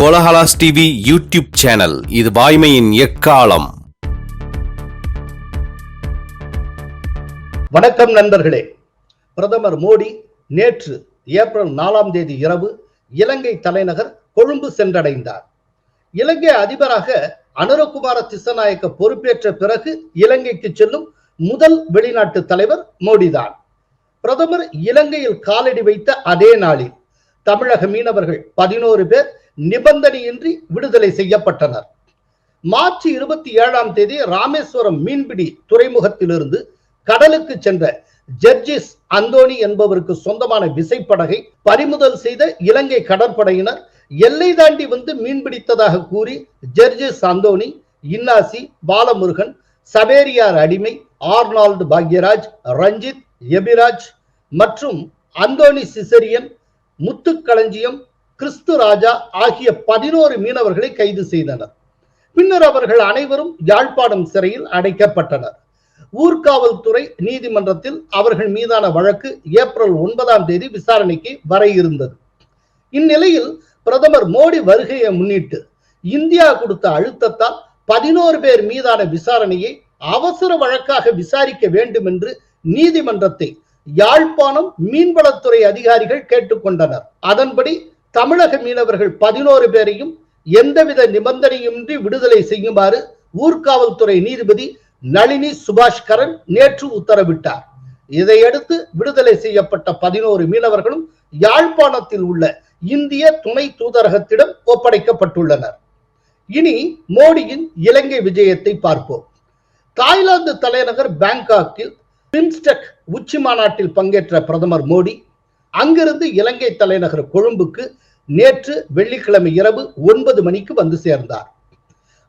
Kolahalas TV YouTube channel. இது வாய்மையின் எக்காலம். வணக்கம் நண்பர்களே. பிரதமர் மோடி நேற்று ஏப்ரல் நாலாம் தேதி இரவு இலங்கை தலைநகர் கொழும்பு சென்றடைந்தார். இலங்கை அதிபராக அனுரகுமார திசநாயக்க பொறுப்பேற்ற பிறகு இலங்கைக்கு செல்லும் முதல் வெளிநாட்டு தலைவர் மோடிதான். பிரதமர் இலங்கையில் காலடி வைத்த அதே நாளில் தமிழக மீனவர்கள் பதினோரு பேர் நிபந்தனையின்றி விடுதலை செய்யப்பட்டனர். மார்ச் இருபத்தி ஏழாம் தேதி ராமேஸ்வரம் மீன்பிடி துறைமுகத்திலிருந்து கடலுக்கு சென்ற ஜெர்ஜிஸ் அந்தோணி என்பவருக்கு சொந்தமான விசைப்படகை பறிமுதல் செய்த இலங்கை கடற்படையினர் எல்லை தாண்டி வந்து மீன்பிடித்ததாக கூறி ஜெர்ஜிஸ் அந்தோணி இன்னாசி பாலமுருகன் சபேரியார் அடிமை ஆர்னால்டு பாக்யராஜ் ரஞ்சித் எபிராஜ் மற்றும் அந்தோணி சிசரியன் முத்துக்களஞ்சியம் கிறிஸ்து ராஜா ஆகிய பதினோரு மீனவர்களை கைது செய்தனர். பின்னர் அவர்கள் அனைவரும் யாழ்ப்பாணம் சிறையில் அடைக்கப்பட்டனர். ஊர்காவல்துறை நீதிமன்றத்தில் அவர்கள் மீதான வழக்கு ஏப்ரல் ஒன்பதாம் தேதி விசாரணைக்கு வர இருந்தது. இந்நிலையில் பிரதமர் மோடி வருகையை முன்னிட்டு இந்தியா கொடுத்த அழுத்தத்தால் பதினோரு பேர் மீதான விசாரணையை அவசர வழக்காக விசாரிக்க வேண்டும் என்று நீதிமன்றத்தை யாழ்ப்பாணம் மீன்வளத்துறை அதிகாரிகள் கேட்டுக்கொண்டனர். அதன்படி தமிழக மீனவர்கள் பதினோரு பேரையும் எந்தவித நிபந்தனையுமின்றி விடுதலை செய்யுமாறு ஊர்காவல்துறை நீதிபதி நளினி சுபாஷ்கரன் நேற்று உத்தரவிட்டார். இதையடுத்து விடுதலை செய்யப்பட்ட பதினோரு மீனவர்களும் யாழ்ப்பாணத்தில் உள்ள இந்திய துணை தூதரகத்திடம் ஒப்படைக்கப்பட்டுள்ளனர். இனி மோடியின் இலங்கை விஜயத்தை பார்ப்போம். தாய்லாந்து தலைநகர் பேங்காக்கில் பிம்ஸ்டெக் உச்சி மாநாட்டில் பங்கேற்ற பிரதமர் மோடி அங்கிருந்து இலங்கை தலைநகர் கொழும்புக்கு நேற்று வெள்ளிக்கிழமை இரவு ஒன்பது மணிக்கு வந்து சேர்ந்தார்.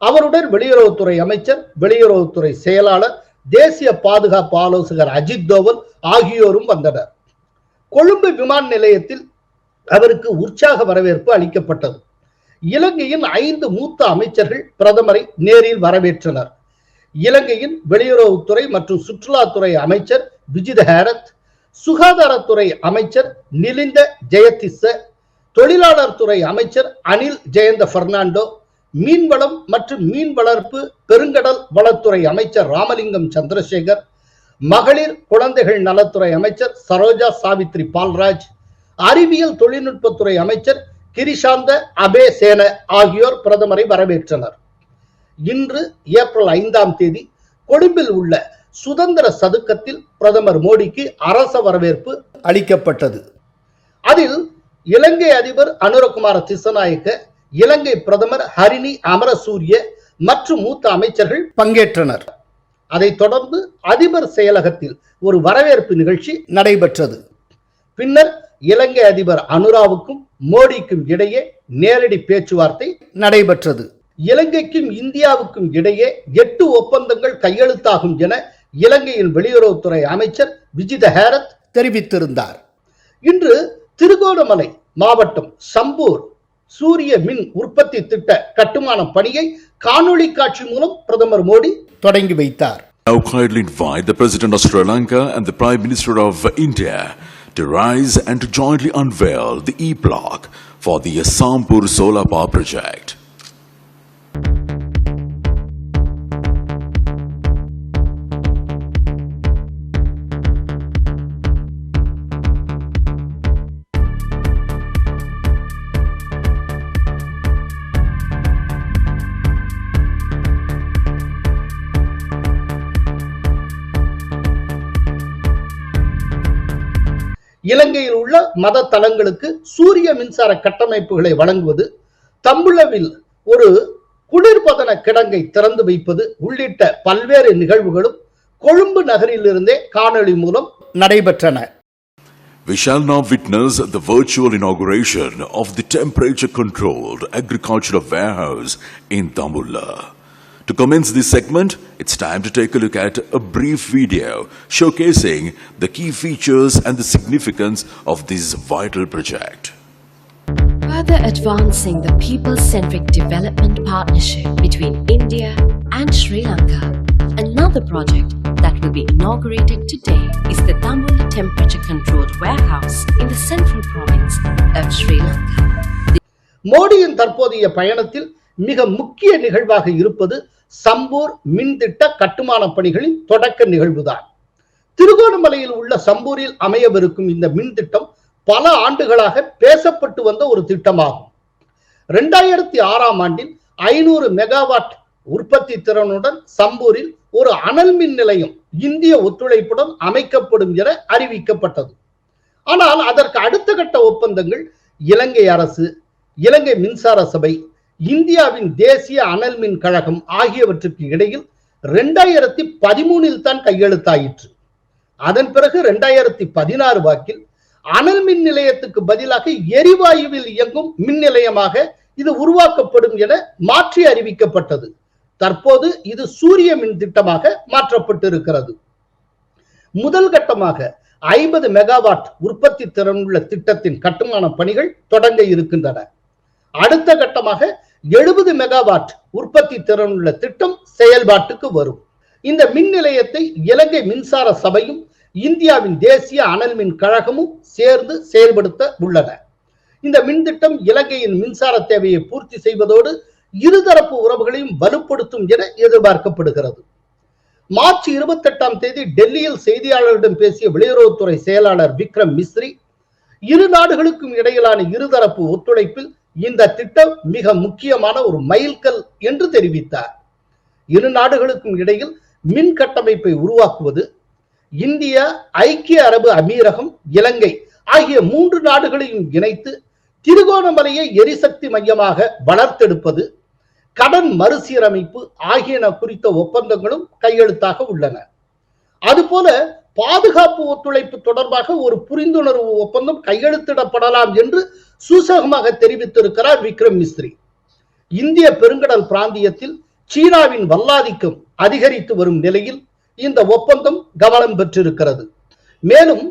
அவருடன் வெளியுறவுத்துறை அமைச்சர் வெளியுறவுத்துறை செயலாளர் தேசிய பாதுகாப்பு ஆலோசகர் அஜித் தோவல் ஆகியோரும் வந்தனர். கொழும்பு விமான நிலையத்தில் அவருக்கு உற்சாக வரவேற்பு அளிக்கப்பட்டது. இலங்கையின் ஐந்து மூத்த அமைச்சர்கள் பிரதமரை நேரில் வரவேற்றனர். இலங்கையின் வெளியுறவுத்துறை மற்றும் சுற்றுலாத்துறை அமைச்சர் விஜித ஹேரத் சுகாதாரத்துறை அமைச்சர் நிலிந்த ஜெயதிச தொழிலாளர் துறை அமைச்சர் அனில் ஜெயந்த பெர்னாண்டோ மீன்வளம் மற்றும் மீன் வளர்ப்பு பெருங்கடல் வளத்துறை அமைச்சர் ராமலிங்கம் சந்திரசேகர் மகளிர் குழந்தைகள் நலத்துறை அமைச்சர் சரோஜா சாவித்ரி பால்ராஜ் அறிவியல் தொழில்நுட்பத்துறை அமைச்சர் கிரிஷாந்த அபே சேன ஆகியோர் பிரதமரை வரவேற்றனர். இன்று ஏப்ரல் ஐந்தாம் தேதி கொழும்பில் உள்ள சுதந்திர சதுக்கத்தில் பிரதமர் மோடிக்கு அரச வரவேற்பு அளிக்கப்பட்டது. அதில் இலங்கை அதிபர் அனுரகுமார திசநாயக்க இலங்கை பிரதமர் ஹரிணி அமரசூரிய மற்றும் மூத்த அமைச்சர்கள் பங்கேற்றனர். அதைத் தொடர்ந்து அதிபர் செயலகத்தில் ஒரு வரவேற்பு நிகழ்ச்சி நடைபெற்றது. பின்னர் இலங்கை அதிபர் அனுராவுக்கும் மோடிக்கும் இடையே நேரடி பேச்சுவார்த்தை நடைபெற்றது. இலங்கைக்கும் இந்தியாவுக்கும் இடையே எட்டு ஒப்பந்தங்கள் கையெழுத்தாகும் என இலங்கையின் வெளியுறவுத்துறை அமைச்சர் விஜித ஹேரத் தெரிவித்திருந்தார் இன்று திருகோணமலை மாவட்டம் சம்பூர் சூரிய மின் உற்பத்தி திட்ட கட்டுமான பணியை காணொளி காட்சி மூலம் பிரதமர் மோடி தொடங்கி வைத்தார் Now kindly invite the President of Sri Lanka and the Prime Minister of India to rise and to jointly unveil the e-block for the Assampur Solar Power Project. இலங்கையில் உள்ள மத தலங்களுக்கு சூரிய மின்சார கட்டமைப்புகளை வழங்குவது தம்புளவில் ஒரு குளிர்பதன கிடங்கை திறந்து வைப்பது உள்ளிட்ட பல்வேறு நிகழ்வுகளும் கொழும்பு நகரிலிருந்தே காணொளி மூலம் நடைபெற்றன We shall now witness the virtual inauguration of the temperature-controlled agricultural warehouse in Tambulla. To commence this segment, it's time to take a look at a brief video showcasing the key features and the significance of this vital project. Further advancing the people centric development partnership between India and Sri Lanka, another project that will be inaugurated today is the Tambula Temperature Controlled Warehouse in the central province of Sri Lanka. மோடியின் தற்போதைய பயணத்தில் மிக முக்கிய நிகழ்வாக இருப்பது சம்பூர் மின்திட்ட கட்டுமான பணிகளின் தொடக்க நிகழ்வுதான். திருகோணமலையில் உள்ள சம்பூரில் அமையவிருக்கும் இந்த மின்திட்டம் பல ஆண்டுகளாக பேசப்பட்டு வந்த ஒரு திட்டமாகும். இரண்டாயிரத்தி ஆறாம் ஆண்டில் ஐநூறு மெகாவாட் உற்பத்தி திறனுடன் சம்பூரில் ஒரு அனல் மின் நிலையம் இந்திய ஒத்துழைப்புடன் அமைக்கப்படும் என அறிவிக்கப்பட்டது. ஆனால் அதற்கு அடுத்த கட்ட ஒப்பந்தங்கள் இலங்கை அரசு இலங்கை மின்சார சபை இந்தியாவின் தேசிய அனல் மின் கழகம் ஆகியவற்றுக்கு இடையில் ரெண்டாயிரத்தி பதிமூனில் தான் கையெழுத்தாயிற்று. அதன் பிறகு இரண்டாயிரத்தி பதினாறு வாக்கில் அனல் மின் நிலையத்துக்கு பதிலாக எரிவாயுவில் இயங்கும் மின் நிலையமாக இது உருவாக்கப்படும் என மாற்றி அறிவிக்கப்பட்டது. தற்போது இது சூரிய மின் திட்டமாக மாற்றப்பட்டிருக்கிறது. முதல் கட்டமாக ஐம்பது மெகாவாட் உற்பத்தி திறனுள்ள திட்டத்தின் கட்டுமான பணிகள் தொடங்க இருக்கின்றன. அடுத்த கட்டமாக எழுபது மெகாவாட் உற்பத்தி திறனுள்ள திட்டம் செயல்பாட்டுக்கு வரும். இந்த மின் நிலையத்தை இலங்கை மின்சார சபையும் இந்தியாவின் தேசிய அனல் மின் கழகமும் சேர்ந்து செயல்படுத்த உள்ளன. இந்த மின் திட்டம் இலங்கையின் மின்சார தேவையை பூர்த்தி செய்வதோடு இருதரப்பு உறவுகளையும் வலுப்படுத்தும் என எதிர்பார்க்கப்படுகிறது. மார்ச் இருபத்தி எட்டாம் தேதி டெல்லியில் செய்தியாளர்களிடம் பேசிய வெளியுறவுத்துறை செயலாளர் விக்ரம் மிஸ்ரி இரு நாடுகளுக்கும் இடையிலான இருதரப்பு ஒத்துழைப்பில் இந்த திட்டம் மிக முக்கியமான ஒரு மைல்கல் என்று தெரிவித்தார். இரு நாடுகளுக்கும் இடையில் மின் கட்டமைப்பை உருவாக்குவது இந்தியா ஐக்கிய அரபு அமீரகம் இலங்கை ஆகிய மூன்று நாடுகளையும் இணைத்து திருகோணமலையை எரிசக்தி மையமாக வளர்த்தெடுப்பது கடன் மறுசீரமைப்பு ஆகியன குறித்த ஒப்பந்தங்களும் கையெழுத்தாக உள்ளன. அதுபோல பாதுகாப்பு ஒத்துழைப்பு தொடர்பாக ஒரு புரிந்துணர்வு ஒப்பந்தம் கையெழுத்திடப்படலாம் என்று சூசகமாக தெரிவித்திருக்கிறார் விக்ரம் மிஸ்ரி. இந்திய பெருங்கடல் பிராந்தியத்தில் சீனாவின் வல்லாதிக்கம் அதிகரித்து வரும் நிலையில் இந்த ஒப்பந்தம் கவனம் பெற்றிருக்கிறது. மேலும்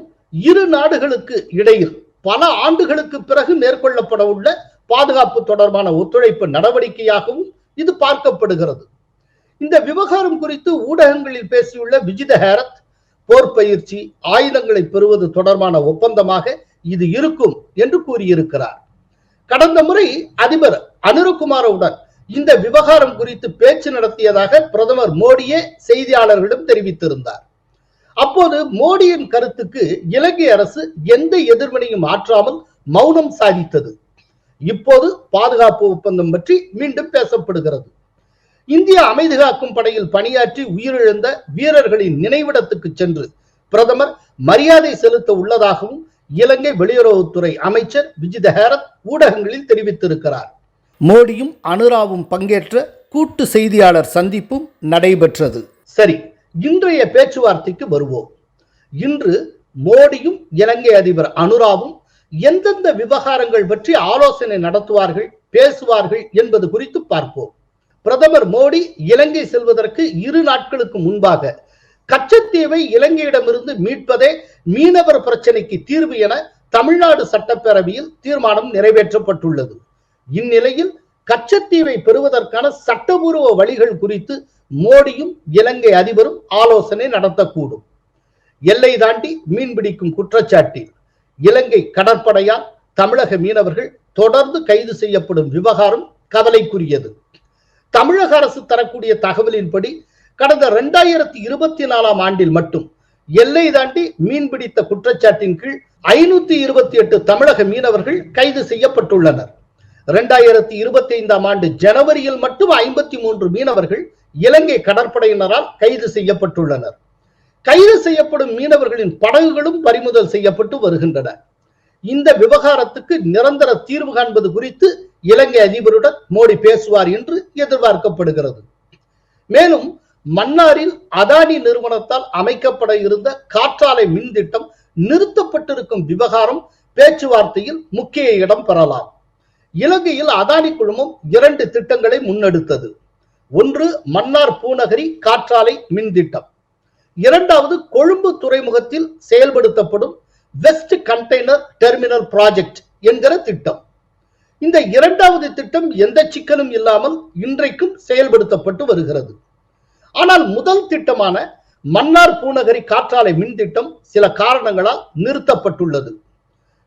இரு நாடுகளுக்கு இடையில் பல ஆண்டுகளுக்கு பிறகு மேற்கொள்ளப்பட உள்ள பாதுகாப்பு தொடர்பான ஒத்துழைப்பு நடவடிக்கையாகவும் இது பார்க்கப்படுகிறது. இந்த விவகாரம் குறித்து ஊடகங்களில் பேசியுள்ள விஜித ஹேரத் போர் பயிற்சி ஆயுதங்களை பெறுவது தொடர்பான ஒப்பந்தமாக இது இருக்கும் என்று கூறியிருக்கிறார். கடந்த முறை அதிபர் அனுருகுமாரவுடன் இந்த விவகாரம் குறித்து பேச்சு நடத்தியதாக பிரதமர் மோடியே செய்தியாளர்களிடம் தெரிவித்திருந்தார். அப்போது மோடியின் கருத்துக்கு இலங்கை அரசு எந்த எதிர்வினையும் ஆற்றாமல் மௌனம் சாதித்தது. இப்போது பாதுகாப்பு ஒப்பந்தம் பற்றி மீண்டும் பேசப்படுகிறது. இந்திய அமைதி காக்கும் படையில் பணியாற்றி உயிரிழந்த வீரர்களின் நினைவிடத்துக்கு சென்று பிரதமர் மரியாதை செலுத்த உள்ளதாகவும் இலங்கை வெளியுறவுத்துறை அமைச்சர் விஜித ஹேரத் ஊடகங்களில் தெரிவித்திருக்கிறார். மோடியும் அனுராவும் பங்கேற்ற கூட்டு செய்தியாளர் சந்திப்பும் நடைபெற்றது. சரி இன்றைய பேச்சுவார்த்தைக்கு வருவோம். இன்று மோடியும் இலங்கை அதிபர் அனுராவும் எந்தெந்த விவகாரங்கள் பற்றி ஆலோசனை நடத்துவார்கள் பேசுவார்கள் என்பது குறித்து பார்ப்போம். பிரதமர் மோடி இலங்கை செல்வதற்கு இரு நாட்களுக்கு முன்பாக கச்சத்தீவை இலங்கையிடமிருந்து மீட்பதே மீனவர் பிரச்சனைக்கு தீர்வு என தமிழ்நாடு சட்டப்பேரவையில் தீர்மானம் நிறைவேற்றப்பட்டுள்ளது. இந்நிலையில் கச்சத்தீவை பெறுவதற்கான சட்டபூர்வ வழிகள் குறித்து மோடியும் இலங்கை அதிபரும் ஆலோசனை நடத்தக்கூடும். எல்லை தாண்டி மீன்பிடிக்கும் குற்றச்சாட்டில் இலங்கை கடற்படையால் தமிழக மீனவர்கள் தொடர்ந்து கைது செய்யப்படும் விவகாரம் கவலைக்குரியது. தமிழக அரசு தரக்கூடிய தகவலின்படி கடந்த இரண்டாயிரத்தி இருபத்தி நாலாம் ஆண்டில் மட்டும் எல்லை தாண்டி மீன்பிடித்த குற்றச்சாட்டின் கீழ் ஐநூத்தி இருபத்தி எட்டு தமிழக மீனவர்கள் கைது செய்யப்பட்டுள்ளனர். இரண்டாயிரத்தி இருபத்தி ஐந்தாம் ஆண்டு ஜனவரியில் மட்டும் ஐம்பத்தி மூன்று மீனவர்கள் இலங்கை கடற்படையினரால் கைது செய்யப்பட்டுள்ளனர். கைது செய்யப்படும் மீனவர்களின் படகுகளும் பறிமுதல் செய்யப்பட்டு வருகின்றன. இந்த விவகாரத்துக்கு நிரந்தர தீர்வு காண்பது குறித்து இலங்கை அதிபருடன் மோடி பேசுவார் என்று எதிர்பார்க்கப்படுகிறது. மேலும் மன்னாரில் அதானி நிறுவனத்தால் அமைக்கப்பட இருந்த காற்றாலை மின் திட்டம் நிறுத்தப்பட்டிருக்கும் விவகாரம் பேச்சுவார்த்தையில் முக்கிய இடம் பெறலாம். இலங்கையில் அதானி குழுமம் இரண்டு திட்டங்களை முன்னெடுத்தது. ஒன்று மன்னார் பூநகரி காற்றாலை மின் திட்டம். இரண்டாவது கொழும்பு துறைமுகத்தில் செயல்படுத்தப்படும் வெஸ்ட் கண்டெய்னர் டெர்மினல் ப்ராஜெக்ட் என்கிற திட்டம். இந்த இரண்டாவது திட்டம் எந்த சிக்கலும் இல்லாமல் இன்றைக்கும் செயல்படுத்தப்பட்டு வருகிறது. ஆனால் முதல் திட்டமான மன்னார் பூநகரி காற்றாலை மின் திட்டம் சில காரணங்களால் நிறுத்தப்பட்டுள்ளது.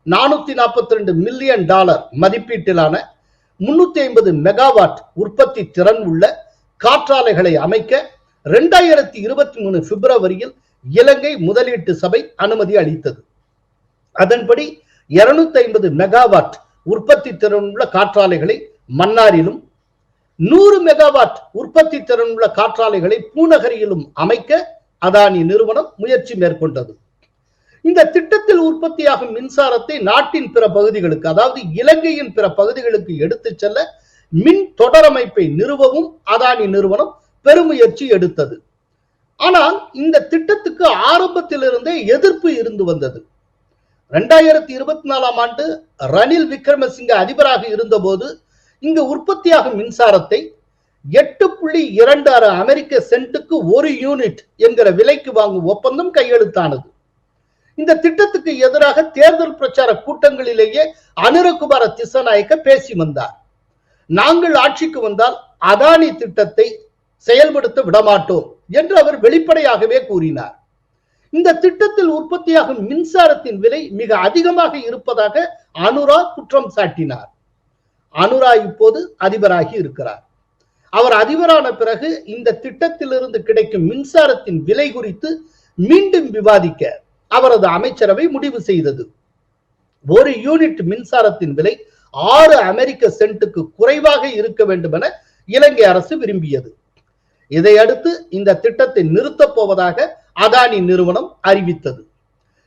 நானூத்தி நாற்பத்தி ரெண்டு மில்லியன் டாலர் மதிப்பீட்டிலான முன்னூத்தி ஐம்பது மெகாவாட் உற்பத்தி திறன் உள்ள காற்றாலைகளை அமைக்க ரெண்டாயிரத்தி இருபத்தி மூணு பிப்ரவரியில் இலங்கை முதலீட்டு சபை அனுமதி அளித்தது. அதன்படி இருநூத்தி ஐம்பது மெகாவாட் உற்பத்தி திறனுள்ள காற்றாலைகளை மன்னாரிலும் நூறு மெகாவாட் உற்பத்தி திறன் உள்ள காற்றாலைகளை பூநகரியிலும் அமைக்க அதானி நிறுவனம் முயற்சி மேற்கொண்டது. இந்த திட்டத்தில் உற்பத்தியாகும் மின்சாரத்தை நாட்டின் பிற பகுதிகளுக்கு அதாவது இலங்கையின் பிற பகுதிகளுக்கு எடுத்துச் செல்ல மின் தொடரமைப்பை நிறுவவும் அதானி நிறுவனம் பெருமுயற்சி எடுத்தது. ஆனால் இந்த திட்டத்துக்கு ஆரம்பத்திலிருந்தே எதிர்ப்பு இருந்து வந்தது. ரெண்டாயிரத்தி இருபத்தி நாலாம் ஆண்டு ரணில் விக்ரமசிங்க அதிபராக இருந்தபோது இங்கு உற்பத்தியாகும் மின்சாரத்தை எட்டு புள்ளி இரண்டு ஆறு அமெரிக்க சென்ட்டுக்கு ஒரு யூனிட் என்கிற விலைக்கு வாங்கும் ஒப்பந்தம் கையெழுத்தானது. இந்த திட்டத்துக்கு எதிராக தேர்தல் பிரச்சார கூட்டங்களிலேயே அனுரகுமார திசநாயக்க பேசி வந்தார். நாங்கள் ஆட்சிக்கு வந்தால் அதானி திட்டத்தை செயல்படுத்த விடமாட்டோம் என்று அவர் வெளிப்படையாகவே கூறினார். இந்த திட்டத்தில் உற்பத்தியாகும் மின்சாரத்தின் விலை மிக அதிகமாக இருப்பதாக அனுரா குற்றம் சாட்டினார். அனுரா இப்போது அதிபராகி இருக்கிறார். அவர் அதிபரான பிறகு இந்த திட்டத்திலிருந்து கிடைக்கும் மின்சாரத்தின் விலை குறித்து மீண்டும் விவாதிக்க அவரது அமைச்சரவை முடிவு செய்தது. ஒரு யூனிட் மின்சாரத்தின் விலை ஆறு அமெரிக்க சென்ட்டுக்கு குறைவாக இருக்க வேண்டும் என இலங்கை அரசு விரும்பியது. இதையடுத்து இந்த திட்டத்தை நிறுத்தப் போவதாக அதானி நிறுவனம் அறிவித்தது.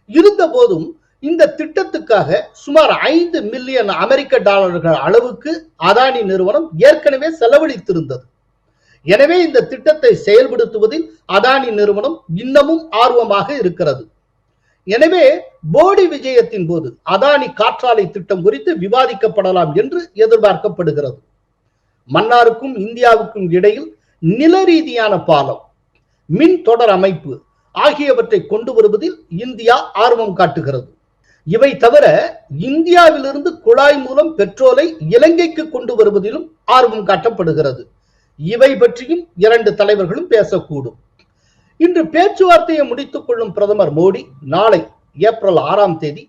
இருந்த போதும் இந்த திட்டத்துக்காக சுமார் ஐந்து மில்லியன் அமெரிக்க டாலர்கள் அளவுக்கு அதானி நிறுவனம் ஏற்கனவே செலவழித்திருந்தது. எனவே இந்த திட்டத்தை செயல்படுத்துவதில் அதானி நிறுவனம் இன்னமும் ஆர்வமாக இருக்கிறது. எனவே போடி விஜயத்தின் போது அதானி காற்றாலை திட்டம் குறித்து விவாதிக்கப்படலாம் என்று எதிர்பார்க்கப்படுகிறது. மன்னாருக்கும் இந்தியாவுக்கும் இடையில் நில ரீதியான பாலம் மின் தொடர் அமைப்பு ஆகியவற்றை கொண்டு வருவதில் இந்தியா ஆர்வம் காட்டுகிறது. இவை தவிர இந்தியாவிலிருந்து குழாய் மூலம் பெட்ரோலை இலங்கைக்கு கொண்டு வருவதிலும் ஆர்வம் காட்டப்படுகிறது. இவை பற்றியும் இரண்டு தலைவர்களும் பேசக்கூடும். இன்று பேச்சுவார்த்தையை முடித்துக் கொள்ளும் பிரதமர் மோடி நாளை ஏப்ரல் ஆறாம் தேதி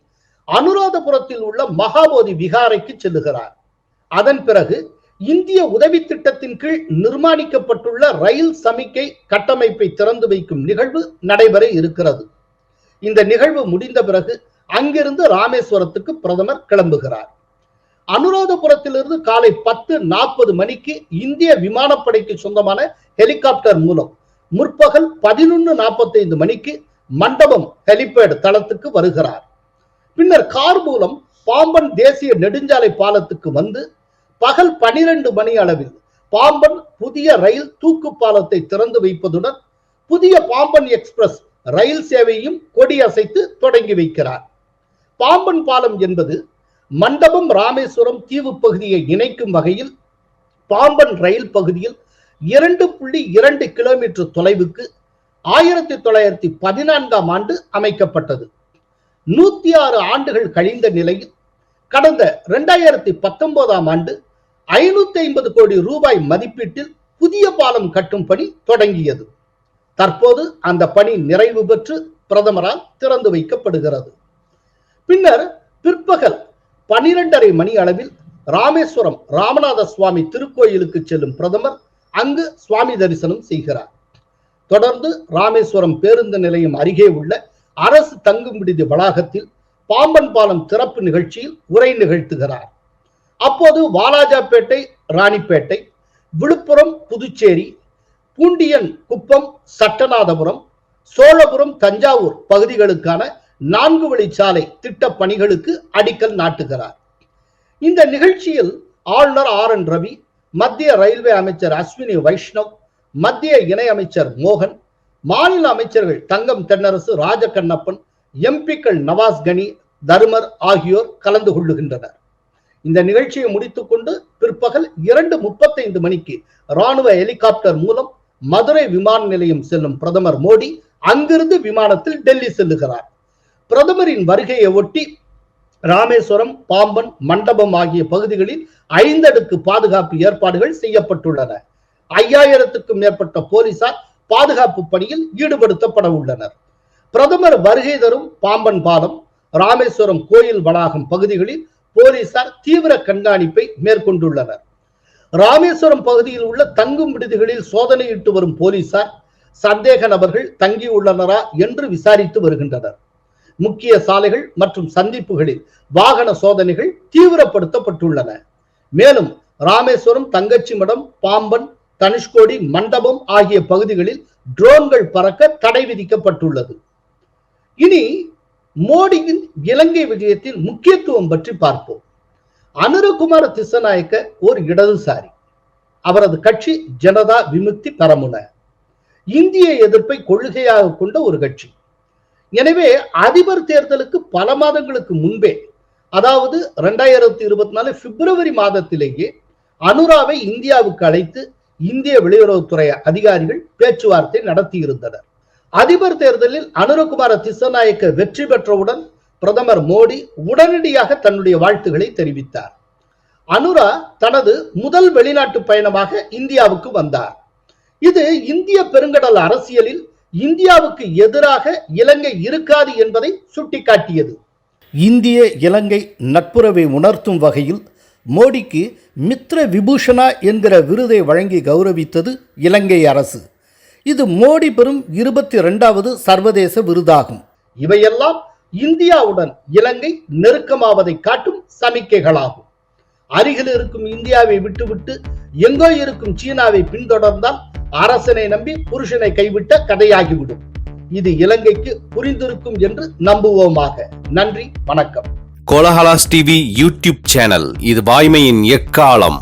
அனுராதபுரத்தில் உள்ள மகாபோதி விகாரைக்கு செல்லுகிறார். அதன் பிறகு இந்திய உதவி திட்டத்தின் கீழ் நிர்மாணிக்கப்பட்டுள்ள ரயில் சமிக்கை கட்டமைப்பை திறந்து வைக்கும் நிகழ்வு நடைபெற இருக்கிறது. இந்த நிகழ்வு முடிந்த பிறகு அங்கிருந்து ராமேஸ்வரத்துக்கு பிரதமர் கிளம்புகிறார். அனுராதபுரத்திலிருந்து காலை பத்து நாற்பது மணிக்கு இந்திய விமானப்படைக்கு சொந்தமான ஹெலிகாப்டர் மூலம் முற்பகல் பதினொன்னு நாற்பத்தைந்து மணிக்கு மண்டபம் ஹெலிபேட் தளத்துக்கு வருகிறார். பின்னர் கார் மூலம் பாம்பன் தேசிய நெடுஞ்சாலை பாலத்துக்கு வந்து பகல் பனிரெண்டு மணி அளவில் பாம்பன் புதிய ரயில் தூக்கு பாலத்தை திறந்து வைப்பதுடன் புதிய பாம்பன் எக்ஸ்பிரஸ் ரயில் சேவையும் கொடியசைத்து தொடங்கி வைக்கிறார். பாம்பன் பாலம் என்பது மண்டபம் ராமேஸ்வரம் தீவு பகுதியை இணைக்கும் வகையில் பாம்பன் ரயில் பகுதியில் இரண்டு புள்ளி இரண்டு கிலோமீட்டர் தொலைவுக்கு ஆயிரத்தி தொள்ளாயிரத்தி பதினான்காம் ஆண்டு அமைக்கப்பட்டது. நூத்தி ஆறு ஆண்டுகள் கழிந்த நிலையில் கடந்த இரண்டாயிரத்தி பத்தொன்பதாம் ஆண்டு ஐநூத்தி ஐம்பது கோடி ரூபாய் மதிப்பீட்டில் புதிய பாலம் கட்டும் பணி தொடங்கியது. தற்போது அந்த பணி நிறைவு பெற்று பிரதமரால் திறந்து வைக்கப்படுகிறது. பின்னர் பிற்பகல் பனிரெண்டரை மணி அளவில் ராமேஸ்வரம் ராமநாத சுவாமி திருக்கோயிலுக்கு செல்லும் பிரதமர் அங்கு சுவாமி தரிசனம் செய்கிறார். தொடர்ந்து ராமேஸ்வரம் பேருந்து நிலையம் அருகே உள்ள அரசு தங்கும் விடுதி வளாகத்தில் பாம்பன் பாலம் திறப்பு நிகழ்ச்சியில் உரை நிகழ்த்துகிறார். அப்போது வாலாஜாப்பேட்டை ராணிப்பேட்டை விழுப்புரம் புதுச்சேரி பூண்டியன் குப்பம் சட்டநாதபுரம் சோழபுரம் தஞ்சாவூர் பகுதிகளுக்கான நான்கு வழிச்சாலை திட்ட பணிகளுக்கு அடிக்கல் நாட்டுகிறார். இந்த நிகழ்ச்சியில் ஆளுநர் ஆர் என் ரவி மத்திய ரயில்வே அமைச்சர் அஸ்வினி வைஷ்ணவ் மத்திய இணை அமைச்சர் மோகன் மாநில அமைச்சர்கள் தங்கம் தென்னரசு ராஜகண்ணப்பன் எம்பிக்கள் நவாஸ் கனி தருமர் ஆகியோர் கலந்து கொள்ளுகின்றனர். இந்த நிகழ்ச்சியை முடித்துக்கொண்டு பிற்பகல் இரண்டு முப்பத்தைந்து மணிக்கு ராணுவ ஹெலிகாப்டர் மூலம் மதுரை விமான நிலையம் செல்லும் பிரதமர் மோடி அங்கிருந்து விமானத்தில் டெல்லி செல்லுகிறார். பிரதமரின் வருகையை ஒட்டி ராமேஸ்வரம் பாம்பன் மண்டபம் ஆகிய பகுதிகளில் ஐந்தடுக்கு பாதுகாப்பு ஏற்பாடுகள் செய்யப்பட்டுள்ளன. ஐயாயிரத்துக்கும் மேற்பட்ட போலீசார் பாதுகாப்பு பணியில் ஈடுபடுத்தப்பட உள்ளனர். பிரதமர் வருகை தரும் பாம்பன் பாலம் ராமேஸ்வரம் கோயில் வளாகம் பகுதிகளில் போலீசார் தீவிர கண்காணிப்பை மேற்கொண்டுள்ளனர். ராமேஸ்வரம் பகுதியில் உள்ள தங்கும் விடுதிகளில் சோதனையிட்டு வரும் போலீசார் சந்தேக நபர்கள் தங்கியுள்ளனரா என்று விசாரித்து வருகின்றனர். முக்கிய சாலைகள் மற்றும் சந்திப்புகளில் வாகன சோதனைகள் தீவிரப்படுத்தப்பட்டுள்ளன. மேலும் ராமேஸ்வரம் தங்கச்சி மடம் பாம்பன் தனுஷ்கோடி மண்டபம் ஆகிய பகுதிகளில் ட்ரோன்கள் பறக்க தடை விதிக்கப்பட்டுள்ளது. இனி மோடியின் இலங்கை விஜயத்தின் முக்கியத்துவம் பற்றி பார்ப்போம். அனுரகுமார திசநாயக்க ஒரு இடதுசாரி. அவரது கட்சி ஜனதா விமுக்தி பரமுன. இந்திய எதிர்ப்பை கொள்கையாக கொண்ட ஒரு கட்சி. எனவே அதிபர் தேர்தலுக்கு பல மாதங்களுக்கு முன்பே அதாவது ரெண்டாயிரத்தி இருபத்தி நாலு பிப்ரவரி மாதத்திலேயே அனுராவை இந்தியாவுக்கு அழைத்து இந்திய வெளியுறவுத்துறை அதிகாரிகள் பேச்சுவார்த்தை நடத்தியிருந்தனர். அதிபர் தேர்தலில் அனுரகுமார திசநாயக்க வெற்றி பெற்றவுடன் பிரதமர் மோடி உடனடியாக தன்னுடைய வாழ்த்துக்களை தெரிவித்தார். அனுரா தனது முதல் வெளிநாட்டு பயணமாக இந்தியாவுக்கு வந்தார். இது இந்திய பெருங்கடல் அரசியலில் இந்தியாவுக்கு எதிராக இலங்கை இருக்காது என்பதை சுட்டிக்காட்டியது. இந்திய இலங்கை நட்புறவை உணர்த்தும் வகையில் மோடிக்கு மித்ர விபூஷணா என்கிற விருதை வழங்கி கௌரவித்தது இலங்கை அரசு. இது மோடி பெறும் இருபத்தி ரெண்டாவது சர்வதேச விருதாகும். இவையெல்லாம் இந்தியாவுடன் இலங்கை நெருக்கமாவதை காட்டும் சமிக்கைகளாகும். அருகில் இருக்கும் இந்தியாவை விட்டுவிட்டு எங்கோ இருக்கும் சீனாவை பின்தொடர்ந்தால் அரசனை நம்பி புருஷனை கைவிட்ட கதையாகிவிடும். இது இலங்கைக்கு புரிந்திருக்கும் என்று நம்புவோமாக. நன்றி வணக்கம். கோலஹலாஸ் டிவி யூடியூப் சேனல் இது வாய்மையின் எக்காலம்.